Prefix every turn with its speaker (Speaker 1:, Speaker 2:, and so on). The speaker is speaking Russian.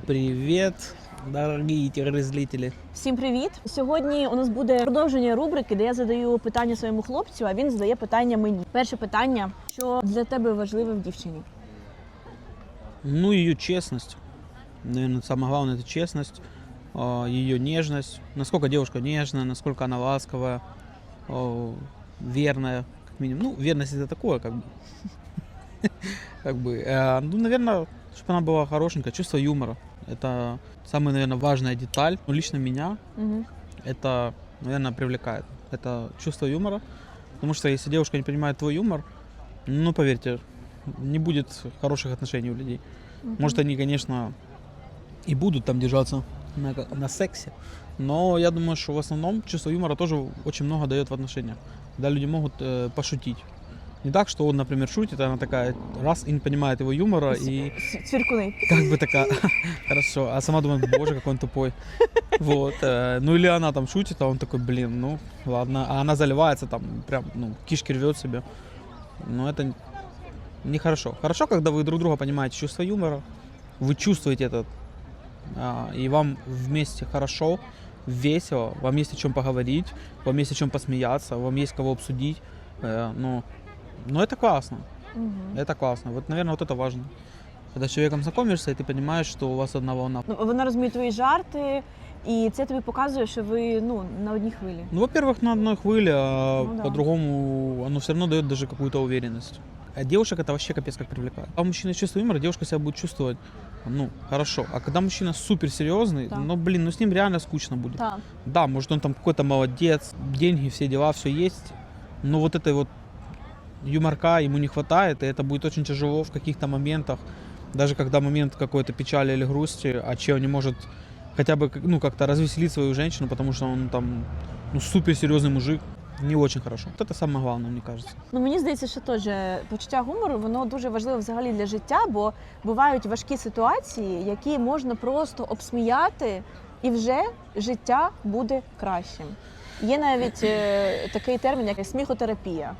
Speaker 1: Привет, дорогие телезрители.
Speaker 2: Всім привіт! Сьогодні у нас буде продовження рубрики, де я задаю питання своєму хлопцю, а він задає питання мені. Перше питання: що для тебе важливе в дівчині?
Speaker 1: Ну, ее честность. Наверное, самое главное это честность, а, ее нежность. Насколько девушка нежная, насколько она ласковая, а, верная, как минимум. Ну, верность это такое, как бы. Как бы, э, ну, наверное, чтобы она была хорошенькая, чувство юмора. Это самая, наверное, важная деталь. Ну, лично меня
Speaker 2: Угу.
Speaker 1: это, наверное, привлекает. Это чувство юмора. Потому что если девушка не понимает твой юмор, ну, поверьте, не будет хороших отношений у людей. Может, они, конечно, и будут там держаться на, на сексе, но я думаю, что в основном чувство юмора тоже очень много дает в отношениях. Когда люди могут э, пошутить. Не так, что он, например, шутит, а она такая раз и не понимает его юмора, и
Speaker 2: Цвіркуни.
Speaker 1: как бы такая, хорошо, а сама думает, боже, какой он тупой. Вот. э, Ну или она там шутит, а он такой, блин, ну ладно. А она заливается там, прям, ну, кишки рвет себе. Но это нехорошо. Хорошо, когда вы друг друга понимаете чувство юмора, вы чувствуете это, а, и вам вместе хорошо, весело, вам есть о чем поговорить, вам есть о чем посмеяться, вам есть кого обсудить. Э, Ну, ну это классно.
Speaker 2: Угу.
Speaker 1: Это классно. Вот, наверное, вот это важно. Когда с человеком знакомишься, и ты понимаешь, что у вас одна волна.
Speaker 2: Ну, вона розуміє твої жарти, і це тобі показує, що ви ну на одній хвилі.
Speaker 1: Ну, во-первых, на одной хвыле, а
Speaker 2: Ну да.
Speaker 1: по-другому оно все равно дает даже какую-то уверенность. А девушек это вообще капец как привлекает. А мужчина с чувством юмора, девушка себя будет чувствовать, ну, хорошо. А когда мужчина супер серьезный,
Speaker 2: Да.
Speaker 1: ну, блин, ну с ним реально скучно будет.
Speaker 2: Так.
Speaker 1: Да, может он там какой-то молодец, деньги, все дела, все есть, но вот этой вот юморка ему не хватает, и это будет очень тяжело в каких-то моментах, даже когда момент какой-то печали или грусти, а чел не может хотя бы ну, как-то развеселить свою женщину, потому что он там ну, супер серьезный мужик, не очень хорошо. Вот это самое главное, мне кажется.
Speaker 2: Ну мені здається, що теж почуття гумору воно дуже важливе взагалі для життя, бо бувають важкі ситуації, які можна просто обсміяти, і вже життя буде кращим. Є навіть е, такий термін, як сміхотерапія.